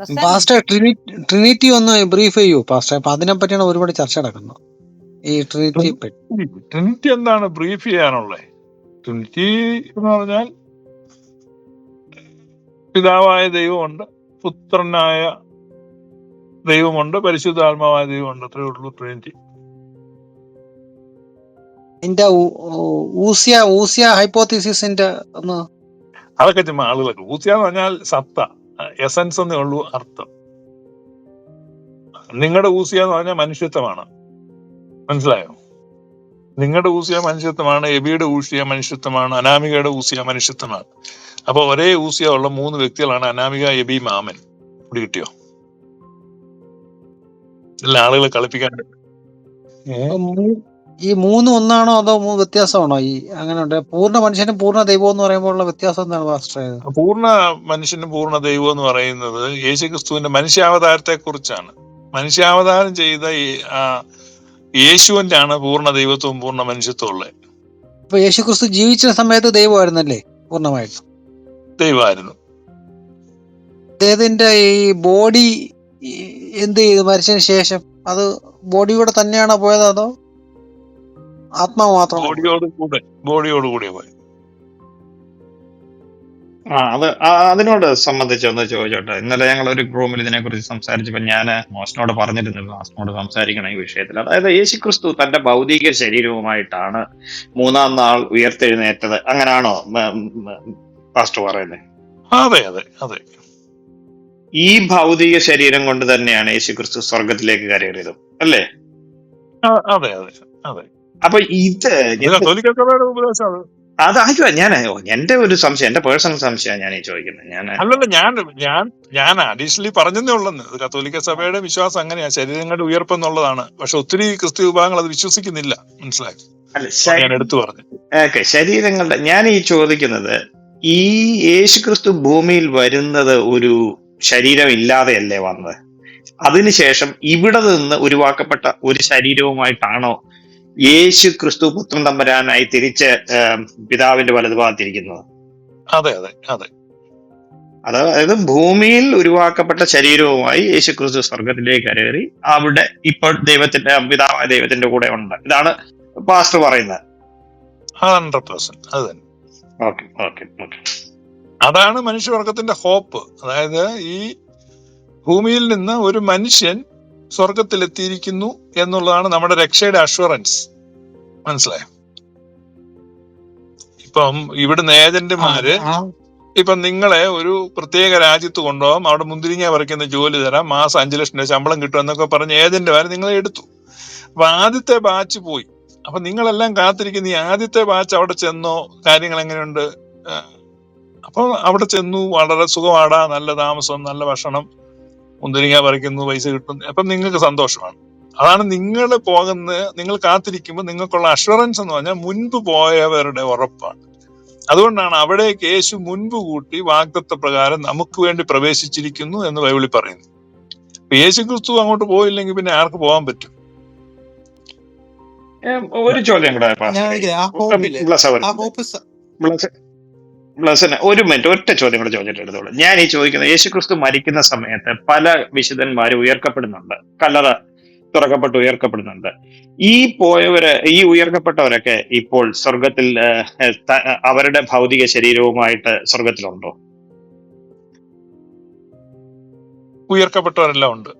Pastor Trinity ഒന്ന് brief ചെയ്യൂ. Pastor അപ്പൊ അതിനെ പറ്റിയാണ് ഒരുപാട് ചർച്ച നടക്കുന്നത്. ഈ ട്രിനിറ്റി ട്രിനിറ്റി എന്താണ് ബ്രീഫ് ചെയ്യാനുള്ളത് ട്രിനിറ്റി എന്ന് പറഞ്ഞാൽ പിതാവായ ദൈവമുണ്ട് പുത്രനായ ദൈവമുണ്ട് പരിശുദ്ധാത്മാവായ ദൈവമുണ്ട്. അത്രേ ഉള്ളൂ ട്രിനിറ്റി. ഊ- ഊസിയ ഊസിയ ഹൈപ്പോത്തിസിന്റെ ഒന്ന് അതൊക്കെ ചുമ്മാ ആളുകളൊക്കെ. ഊസിയാന്ന് പറഞ്ഞാൽ സത്ത. എസൻസ് എന്നേ ഉള്ളൂ അർത്ഥം. നിങ്ങളുടെ ഊസിയ എന്ന് പറഞ്ഞാൽ മനുഷ്യത്വമാണ്. മനസ്സിലായോ? നിങ്ങളുടെ ഊസിയ മനുഷ്യത്വമാണ് എബിയുടെ ഊസിയ മനുഷ്യത്വമാണ് അനാമികയുടെ ഊസിയ മനുഷ്യത്വമാണ്. അപ്പൊ ഒരേ ഊസിയ ഉള്ള മൂന്ന് വ്യക്തികളാണ് അനാമിക എബി മാമൻ. കൂടി കിട്ടിയോ? എല്ലാ ആളുകളെ കളിപ്പിക്കാൻ ഈ മൂന്ന് ഒന്നാണോ അതോ വ്യത്യാസമാണോ? ഈ അങ്ങനെ പൂർണ മനുഷ്യനും പൂർണ ദൈവം എന്ന് പറയുമ്പോൾ ഉള്ള വ്യത്യാസം എന്താണ് മാസ്റ്റർ പൂർണ മനുഷ്യനും പൂർണ ദൈവം എന്ന് പറയുന്നത് യേശുക്രിസ്തുവിന്റെ മനുഷ്യാവതാരത്തെ കുറിച്ചാണ് മനുഷ്യാവതാരം ചെയ്ത യേശുവിന്റെ ആണ് പൂർണ ദൈവത്വവും പൂർണ മനുഷ്യത്വം ഉള്ളത്. അപ്പൊ യേശുക്രിസ്തു ജീവിച്ച സമയത്ത് ദൈവമായിരുന്നല്ലേ പൂർണമായിട്ടും? ദൈവമായിരുന്നു. അദ്ദേഹത്തിന്റെ ഈ ബോഡി എന്ത് ചെയ്തു? മരിച്ചതിന് ശേഷം അത് ബോഡിയോടെ തന്നെയാണോ പോയത് അതോ ആത്മാവ് മാത്രം? ബോഡിയോട് കൂടെ ബോഡിയോട് കൂടിയ പോയി. ആ അത് അതിനോട് സംബന്ധിച്ച് ഒന്ന് ചോദിച്ചോട്ടെ. ഇന്നലെ ഞങ്ങൾ ഒരു റൂമിൽ ഇതിനെക്കുറിച്ച് സംസാരിച്ചപ്പോൾ ഞാൻ മോശനോട് പറഞ്ഞിരുന്നു മോശനോട് സംസാരിക്കണം ഈ വിഷയത്തിൽ. അതായത് യേശുക്രിസ്തു തന്റെ ഭൗതിക ശരീരവുമായിട്ടാണ് മൂന്നാം നാൾ ഉയർത്തെഴുന്നേറ്റത്. അങ്ങനാണോ പാസ്റ്റർ പറയുന്നത് അതെ അതെ അതെ. ഈ ഭൗതിക ശരീരം കൊണ്ട് തന്നെയാണ് യേശുക്രിസ്തു സ്വർഗത്തിലേക്ക് കയറിയത് അല്ലേ? അതെ അതെ അതെ. അപ്പൊ ഇത് ഇത് കത്തോലിക്ക സഭയുടെ ഉപദേശം അത് അതായിക്കോ ഞാൻ എന്റെ ഒരു സംശയം എന്റെ പേഴ്സണൽ സംശയമാണ് ഞാൻ ഈ ചോദിക്കുന്നത്. ഞാൻ അല്ലല്ല ഞാൻ ഞാൻ ഞാൻ അഡീഷണലി പറഞ്ഞതേ ഉള്ളെന്ന്. കത്തോലിക്ക സഭയുടെ വിശ്വാസം അങ്ങനെയാണ് ശരീരങ്ങളുടെ ഉയർപ്പ് എന്നുള്ളതാണ്. പക്ഷെ ഒത്തിരി ക്രിസ്തു വിഭാഗങ്ങൾ അത് വിശ്വസിക്കുന്നില്ല. മനസ്സിലാക്കി അല്ല ഞാൻ എടുത്തു പറഞ്ഞു. ഓക്കെ ശരീരങ്ങളുടെ ഞാൻ ഈ ചോദിക്കുന്നത് ഈ യേശുക്രിസ്തു ഭൂമിയിൽ വരുന്നത് ഒരു ശരീരം ഇല്ലാതെയല്ലേ വന്നത് അതിനുശേഷം ഇവിടെ നിന്ന് ഉരുവാക്കപ്പെട്ട ഒരു ശരീരവുമായിട്ടാണോ യേശു ക്രിസ്തു പുത്രൻ തമ്പരാനായി തിരിച്ച് പിതാവിന്റെ വലതുഭാഗത്തിരിക്കുന്നത് അതെ അതെ അതെ. അതായത് ഭൂമിയിൽ ഉരുവാക്കപ്പെട്ട ശരീരവുമായി യേശു ക്രിസ്തു സ്വർഗത്തിലേക്ക് കയറി അവിടെ ഇപ്പോൾ ദൈവത്തിന്റെ പിതാവായ ദൈവത്തിന്റെ കൂടെ ഉണ്ട്. ഇതാണ് പാസ്റ്റർ പറയുന്നത്. ഹൺഡ്രഡ് പെർസെന്റ് അത് തന്നെ. Okay okay okay. അതാണ് മനുഷ്യവർഗത്തിന്റെ ഹോപ്പ്. അതായത് ഈ ഭൂമിയിൽ നിന്ന് ഒരു മനുഷ്യൻ സ്വർഗത്തിലെത്തിയിരിക്കുന്നു എന്നുള്ളതാണ് നമ്മുടെ രക്ഷയുടെ അഷുറൻസ് മനസ്സിലായോ? ഇപ്പം ഇവിടുന്ന് ഏജന്റുമാര് ഇപ്പം നിങ്ങളെ ഒരു പ്രത്യേക രാജ്യത്ത് കൊണ്ടുപോകാം അവിടെ മുന്തിരിങ്ങ പറിക്കുന്ന ജോലി തരാം മാസം അഞ്ചു ലക്ഷം രൂപ ശമ്പളം കിട്ടും എന്നൊക്കെ പറഞ്ഞ് ഏജന്റുമാർ നിങ്ങളെ എടുത്തു. അപ്പൊ ആദ്യത്തെ ബാച്ച് പോയി. അപ്പൊ നിങ്ങളെല്ലാം കാത്തിരിക്കുന്ന ഈ ആദ്യത്തെ ബാച്ച് അവിടെ ചെന്നോ? കാര്യങ്ങൾ എങ്ങനെയുണ്ട്? അപ്പൊ അവിടെ ചെന്നു വളരെ സുഖമാടാ നല്ല താമസം നല്ല ഭക്ഷണം. മുന്തിരിങ്ങ പറിക്കുന്നു പൈസ കിട്ടുന്നു. അപ്പം നിങ്ങൾക്ക് സന്തോഷമാണ്. അതാണ് നിങ്ങൾ പോകുന്ന നിങ്ങൾ കാത്തിരിക്കുമ്പോൾ നിങ്ങൾക്കുള്ള അഷുറൻസ് എന്ന് പറഞ്ഞാൽ മുൻപ് പോയവരുടെ ഉറപ്പാണ്. അതുകൊണ്ടാണ് അവിടേക്ക് യേശു മുൻപ് കൂട്ടി വാഗ്ദത്ത പ്രകാരം നമുക്ക് വേണ്ടി പ്രവേശിച്ചിരിക്കുന്നു എന്ന് ബൈബിളിൽ പറയുന്നു. യേശു ക്രിസ്തു അങ്ങോട്ട് പോയില്ലെങ്കിൽ പിന്നെ ആർക്ക് പോകാൻ പറ്റും? ഒരു ചോദ്യം കൂടെ ഞാൻ പാസ്റ്ററെ. ചോദിക്കട്ടെ, ആ ഹോപ്പില്ലേ ബ്ലസ് അവർ ആ ഹോപ്പ് സ- ബ്ലസ് ബ്ലസ്സിന് ഒരു മിനിറ്റ് ഒറ്റ ചോദ്യം കൂടെ ചോദിച്ചിട്ട് എടുത്തോളൂ. ഞാൻ ഈ ചോദിക്കുന്നത് യേശുക്രിസ്തു മരിക്കുന്ന സമയത്ത് പല വിശുദ്ധന്മാർ ഉയർക്കപ്പെടുന്നുണ്ട്. കല്ലറ തുറക്കപ്പെട്ട് ഉയർക്കപ്പെടുന്നുണ്ട്. ഈ പോയവര് ഈ ഉയർക്കപ്പെട്ടവരൊക്കെ ഇപ്പോൾ സ്വർഗത്തിൽ അവരുടെ ഭൗതിക ശരീരവുമായിട്ട് സ്വർഗത്തിലുണ്ടോ ഉയർക്കപ്പെട്ടവരെല്ലാം ഉണ്ട്.